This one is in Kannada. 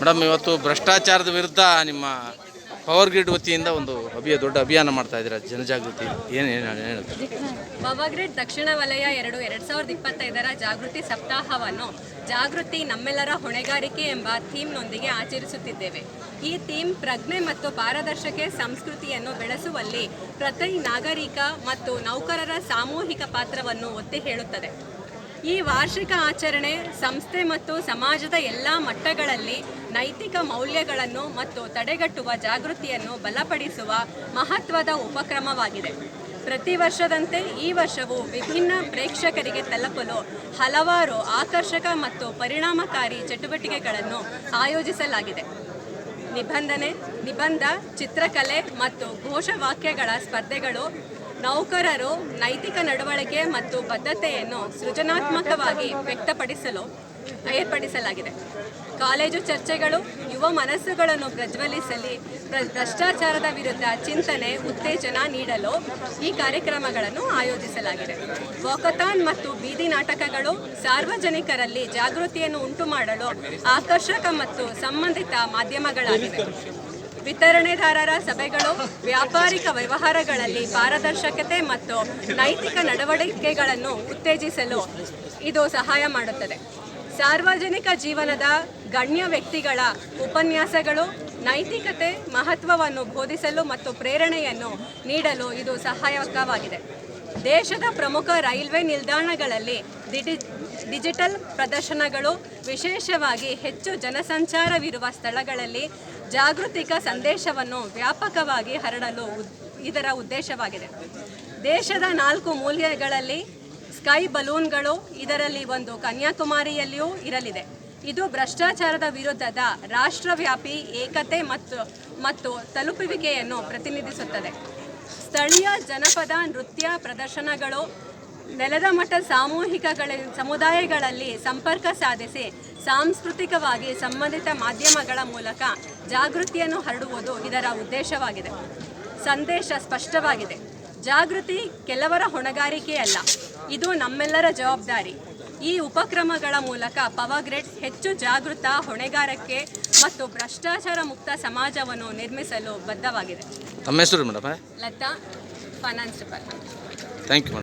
ಮೇಡಮ್, ಇವತ್ತು ಭ್ರಷ್ಟಾಚಾರದ ವಿರುದ್ಧ ನಿಮ್ಮ ಪವರ್ ಗ್ರಿಡ್ ವತಿಯಿಂದ ಒಂದು ಅಭಿಯ, ದೊಡ್ಡ ಅಭಿಯಾನ ಮಾಡ್ತಾ ಇದ್ದೀರಾ? ಜನಜಾಗೃತಿ. ಏನು ಪವರ್ ಗ್ರಿಡ್ ದಕ್ಷಿಣ ವಲಯ ಎರಡು ಎರಡು ಸಾವಿರದ ಇಪ್ಪತ್ತೈದರ ಜಾಗೃತಿ ಸಪ್ತಾಹವನ್ನು ಜಾಗೃತಿ ನಮ್ಮೆಲ್ಲರ ಹೊಣೆಗಾರಿಕೆ ಎಂಬ ಥೀಮ್ನೊಂದಿಗೆ ಆಚರಿಸುತ್ತಿದ್ದೇವೆ. ಈ ಥೀಮ್ ಪ್ರಜ್ಞೆ ಮತ್ತು ಪಾರದರ್ಶಕ ಸಂಸ್ಕೃತಿಯನ್ನು ಬೆಳೆಸುವಲ್ಲಿ ಪ್ರತಿ ನಾಗರಿಕ ಮತ್ತು ನೌಕರರ ಸಾಮೂಹಿಕ ಪಾತ್ರವನ್ನು ಒತ್ತಿ ಹೇಳುತ್ತದೆ. ಈ ವಾರ್ಷಿಕ ಆಚರಣೆ ಸಂಸ್ಥೆ ಮತ್ತು ಸಮಾಜದ ಎಲ್ಲ ಮಟ್ಟಗಳಲ್ಲಿ ನೈತಿಕ ಮೌಲ್ಯಗಳನ್ನು ಮತ್ತು ತಡೆಗಟ್ಟುವ ಜಾಗೃತಿಯನ್ನು ಬಲಪಡಿಸುವ ಮಹತ್ವದ ಉಪಕ್ರಮವಾಗಿದೆ. ಪ್ರತಿ ವರ್ಷದಂತೆ ಈ ವರ್ಷವೂ ವಿಭಿನ್ನ ಪ್ರೇಕ್ಷಕರಿಗೆ ತಲುಪಲು ಹಲವಾರು ಆಕರ್ಷಕ ಮತ್ತು ಪರಿಣಾಮಕಾರಿ ಚಟುವಟಿಕೆಗಳನ್ನು ಆಯೋಜಿಸಲಾಗಿದೆ. ನಿಬಂಧನೆ, ನಿಬಂಧ, ಚಿತ್ರಕಲೆ ಮತ್ತು ಘೋಷವಾಕ್ಯಗಳ ಸ್ಪರ್ಧೆಗಳು ನೌಕರರು ನೈತಿಕ ನಡವಳಿಕೆ ಮತ್ತು ಬದ್ಧತೆಯನ್ನು ಸೃಜನಾತ್ಮಕವಾಗಿ ವ್ಯಕ್ತಪಡಿಸಲು ಏರ್ಪಡಿಸಲಾಗಿದೆ. ಕಾಲೇಜು ಚರ್ಚೆಗಳು, ಯುವ ಮನಸ್ಸುಗಳನ್ನು ಪ್ರಜ್ವಲಿಸಲಿ, ಪ್ರ- ಭ್ರಷ್ಟಾಚಾರದ ವಿರುದ್ಧ ಚಿಂತನೆ, ಉತ್ತೇಜನ ನೀಡಲು ಈ ಕಾರ್ಯಕ್ರಮಗಳನ್ನು ಆಯೋಜಿಸಲಾಗಿದೆ. ವಾಕಥಾನ್ ಮತ್ತು ಬೀದಿ ನಾಟಕಗಳು ಸಾರ್ವಜನಿಕರಲ್ಲಿ ಜಾಗೃತಿಯನ್ನು ಉಂಟು ಮಾಡಲು ಆಕರ್ಷಕ ಮತ್ತು ಸಂಬಂಧಿತ ಮಾಧ್ಯಮಗಳಾಗಿವೆ. ವಿತರಣೆದಾರರ ಸಭೆಗಳು, ವ್ಯಾಪಾರಿಕ ವ್ಯವಹಾರಗಳಲ್ಲಿ ಪಾರದರ್ಶಕತೆ ಮತ್ತು ನೈತಿಕ ನಡವಳಿಕೆಗಳನ್ನು ಉತ್ತೇಜಿಸಲು ಇದು ಸಹಾಯ ಮಾಡುತ್ತದೆ. ಸಾರ್ವಜನಿಕ ಜೀವನದ ಗಣ್ಯ ವ್ಯಕ್ತಿಗಳ ಉಪನ್ಯಾಸಗಳು, ನೈತಿಕತೆ ಮಹತ್ವವನ್ನು ಬೋಧಿಸಲು ಮತ್ತು ಪ್ರೇರಣೆಯನ್ನು ನೀಡಲು ಇದು ಸಹಾಯಕವಾಗಿದೆ. ದೇಶದ ಪ್ರಮುಖ ರೈಲ್ವೆ ನಿಲ್ದಾಣಗಳಲ್ಲಿ ಡಿಜಿಟಲ್ ಪ್ರದರ್ಶನಗಳು ವಿಶೇಷವಾಗಿ ಹೆಚ್ಚು ಜನಸಂಚಾರವಿರುವ ಸ್ಥಳಗಳಲ್ಲಿ ಜಾಗೃತಿಕ ಸಂದೇಶವನ್ನು ವ್ಯಾಪಕವಾಗಿ ಹರಡಲು ಇದರ ಉದ್ದೇಶವಾಗಿದೆ. ದೇಶದ ನಾಲ್ಕು ಮೂಲ್ಯಗಳಲ್ಲಿ ಸ್ಕೈ ಬಲೂನ್ಗಳು ಇದರಲ್ಲಿ ಒಂದು ಕನ್ಯಾಕುಮಾರಿಯಲ್ಲಿಯೂ ಇರಲಿದೆ. ಇದು ಭ್ರಷ್ಟಾಚಾರದ ವಿರುದ್ಧದ ರಾಷ್ಟ್ರವ್ಯಾಪಿ ಏಕತೆ ಮತ್ತು ಮತ್ತು ತಲುಪುವಿಕೆಯನ್ನು ಪ್ರತಿನಿಧಿಸುತ್ತದೆ. ಸ್ಥಳೀಯ ಜನಪದ ನೃತ್ಯ ಪ್ರದರ್ಶನಗಳು ನೆಲದ ಮಟ್ಟ ಸಾಮೂಹಿಕಗಳ ಸಮುದಾಯಗಳಲ್ಲಿ ಸಂಪರ್ಕ ಸಾಧಿಸಿ ಸಾಂಸ್ಕೃತಿಕವಾಗಿ ಸಂಬಂಧಿತ ಮಾಧ್ಯಮಗಳ ಮೂಲಕ ಜಾಗೃತಿಯನ್ನು ಹರಡುವುದು ಇದರ ಉದ್ದೇಶವಾಗಿದೆ. ಸಂದೇಶ ಸ್ಪಷ್ಟವಾಗಿದೆ. ಜಾಗೃತಿ ಕೆಲವರ ಹೊಣೆಗಾರಿಕೆಯಲ್ಲ ಇದು ನಮ್ಮೆಲ್ಲರ ಜವಾಬ್ದಾರಿ. ಈ ಉಪಕ್ರಮಗಳ ಮೂಲಕ ಪವರ್ಗ್ರಿಡ್ ಹೆಚ್ಚು ಜಾಗೃತ ಹೊಣೆಗಾರಿಕೆ ಮತ್ತು ಭ್ರಷ್ಟಾಚಾರ ಮುಕ್ತ ಸಮಾಜವನ್ನು ನಿರ್ಮಿಸಲು ಬದ್ಧವಾಗಿದೆ. ತಮ್ಮ ಹೆಸರು madam? Lata finance department. Thank you